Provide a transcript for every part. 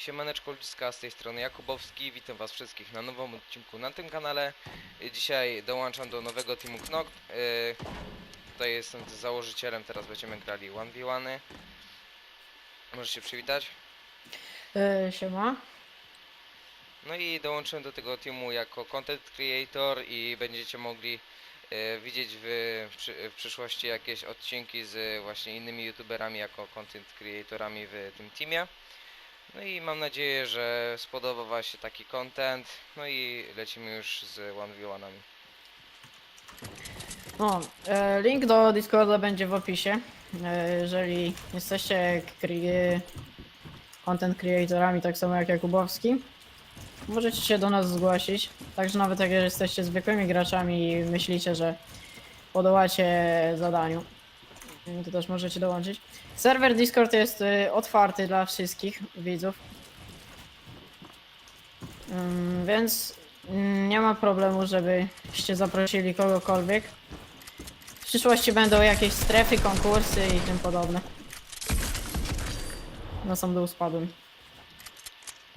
Siemaneczko ludziska, z tej strony Jakubowski, witam was wszystkich na nowym odcinku na tym kanale. Dzisiaj dołączam do nowego teamu Knock. Y, Tutaj jestem założycielem, teraz będziemy grali 1v1. Możesz się przywitać? E, siema. No i dołączyłem do tego teamu jako content creator i będziecie mogli e, widzieć w, w przyszłości jakieś odcinki z właśnie innymi youtuberami jako content creatorami w tym teamie. No i mam nadzieję, że spodoba wam się taki content. No i lecimy już z 1v1ami. No, e, link do Discorda będzie w opisie. E, jeżeli jesteście cre- content creatorami, tak samo jak Jakubowski, możecie się do nas zgłosić. Także nawet jak jesteście zwykłymi graczami i myślicie, że podołacie zadaniu, to też możecie dołączyć. Serwer Discord jest e, otwarty dla wszystkich widzów. Mm, Więc mm, nie ma problemu, żebyście zaprosili kogokolwiek. W przyszłości będą jakieś strefy, konkursy i tym podobne. Na sam dół spadłem.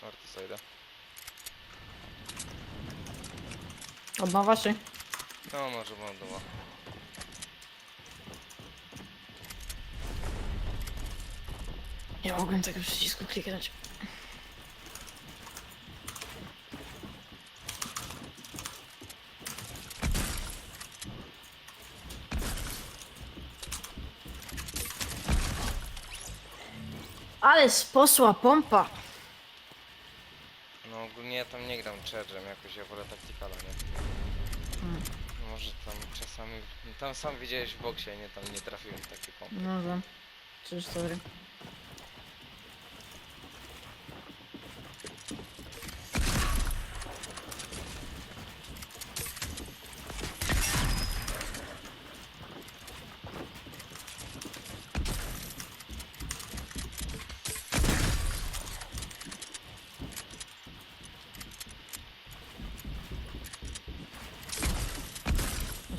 Orty zajdę. Od nowa czy? No może będą. Nie mogłem tego przycisku kliknąć. Ale sposła pompa. No ogólnie ja tam nie gram chargerem, jakoś ja wolę tacticala, nie? Hmm. Może tam czasami... Tam sam widziałeś w boksie, nie? Tam nie trafiłem w takie pompy. No wiem. Czyż sorry.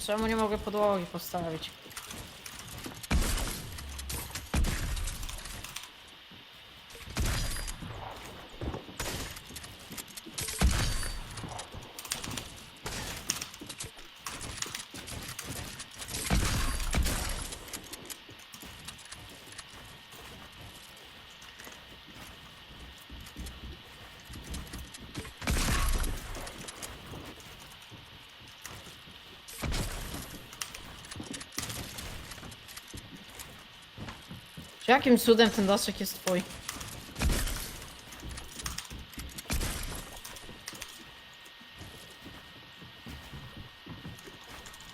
Czemu nie mogę podłogi postawić? Jakim cudem ten daszek jest twój?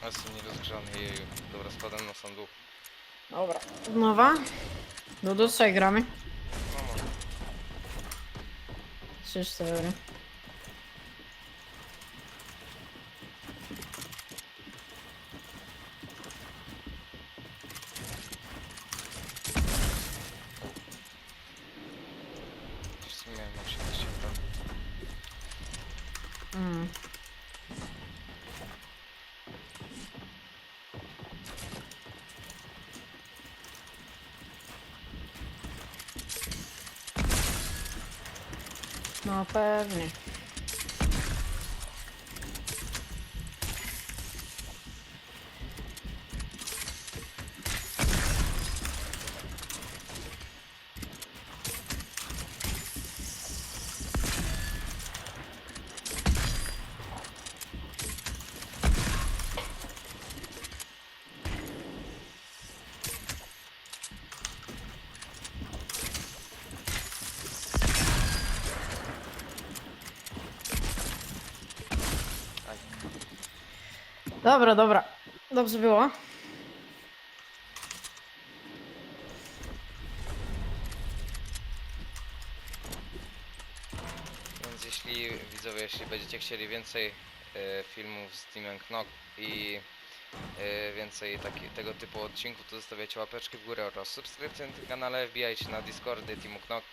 Ja Jestem nierozgrzany, jeju. Dobra, spadam na sam dół. Dobra. Nowa? Do do trzech gramy. No może. 3, 4. sumie się wyciągam. Mm. No pewnie. Dobra, dobra. Dobrze było. Więc jeśli widzowie, jeśli będziecie chcieli więcej e, filmów z Teamem Knock i e, więcej taki, tego typu odcinków, to zostawiajcie łapeczki w górę oraz subskrypcję na tym kanale, wbijajcie na Discordy Teamu Knock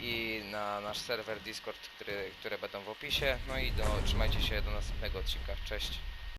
i na nasz serwer Discord, który, które będą w opisie. No i do, trzymajcie się do następnego odcinka. Cześć!